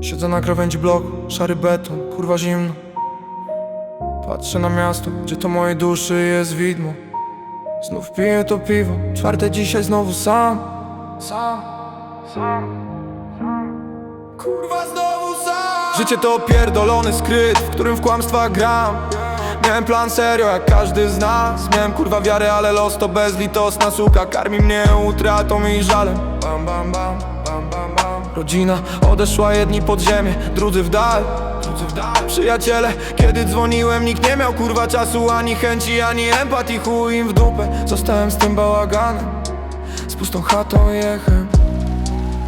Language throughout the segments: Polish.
Siedzę na krawędzi bloku, szary beton, kurwa zimno. Patrzę na miasto, gdzie to mojej duszy jest widmo. Znów piję to piwo, czwarte dzisiaj znowu sam. Sam, sam. Kurwa znowu sam. Życie to pierdolony skryt, w którym w kłamstwa gram. Miałem plan serio jak każdy z nas. Miałem kurwa wiarę, ale los to bezlitosna suka. Karmi mnie utratą i żalem. Bam, bam, bam Rodzina odeszła, jedni pod ziemię, drudzy w dal. Przyjaciele, kiedy dzwoniłem nikt nie miał kurwa czasu Ani chęci, ani empatii, chuj im w dupę Zostałem z tym bałaganem. Z pustą chatą i echem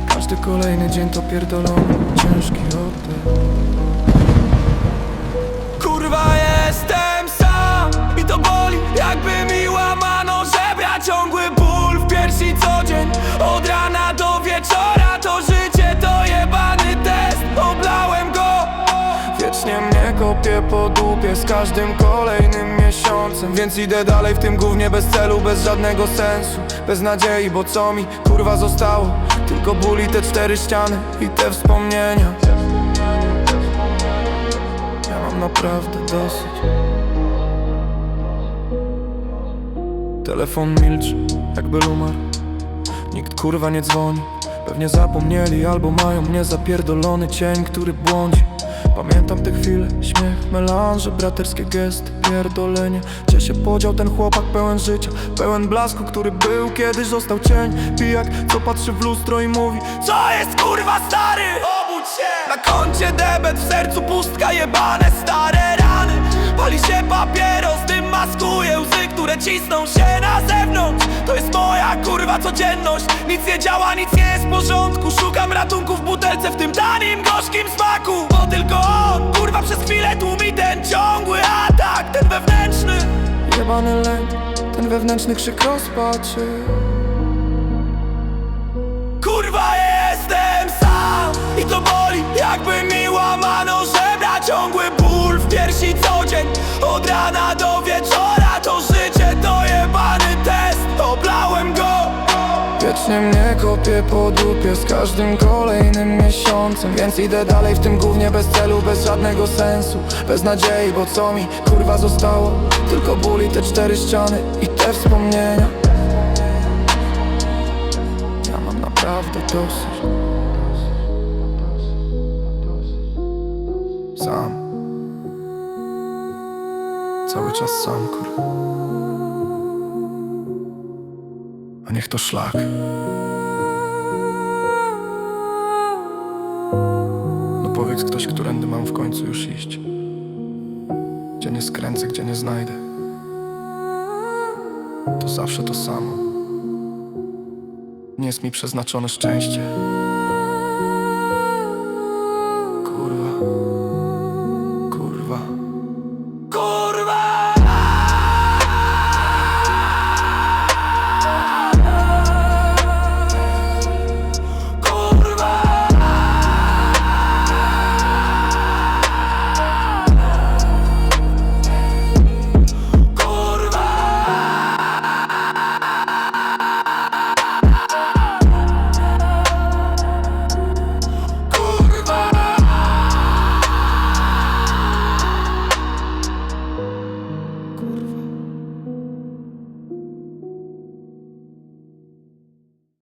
każdy kolejny dzień to pierdolony, ciężki oddech Wiecznie mnie kopie po dupie Z każdym kolejnym miesiącem. Więc idę dalej w tym gównie bez celu Bez żadnego sensu Bez nadziei, bo co mi kurwa zostało? Tylko ból i te cztery ściany I te wspomnienia. Ja mam naprawdę dosyć. Telefon milczy, jakby umarł. Nikt kurwa nie dzwoni. Pewnie zapomnieli albo mają mnie zapierdolony cień, który błądzi Pamiętam te chwile, śmiech, melanże, braterskie gesty, pierdolenie. Gdzie się podział ten chłopak pełen życia, pełen blasku, który był kiedyś został cień. Pijak, co patrzy w lustro i mówi Co jest kurwa stary? Obudź się! Na koncie debet, w sercu pustka, jebane stare rany. Pali się papieros, dym maskuje łzy, które cisną się na zewnątrz. To jest moja kurwa codzienność. Nic nie działa, nic nie jest porządku Lęk, ten wewnętrzny krzyk rozpaczy. Kurwa jestem sam i to boli Jakby mi łamano żebra Ciągły ból w piersi co dzień. Od rana do wieczora To życie to jebany test Oblałem go. Wiecznie mnie kopie po dupie Z każdym kolejnym miesiącem. Więc idę dalej w tym gównie bez celu Bez żadnego sensu Bez nadziei, bo co mi kurwa zostało? Tylko ból i te cztery ściany I te wspomnienia. Ja mam naprawdę dosyć. Sam. Cały czas sam, kurwa. A niech to szlak Ktoś, którędy mam w końcu już iść Gdzie nie skręcę, gdzie nie znajdę To zawsze to samo nie jest mi przeznaczone szczęście. Kurwa.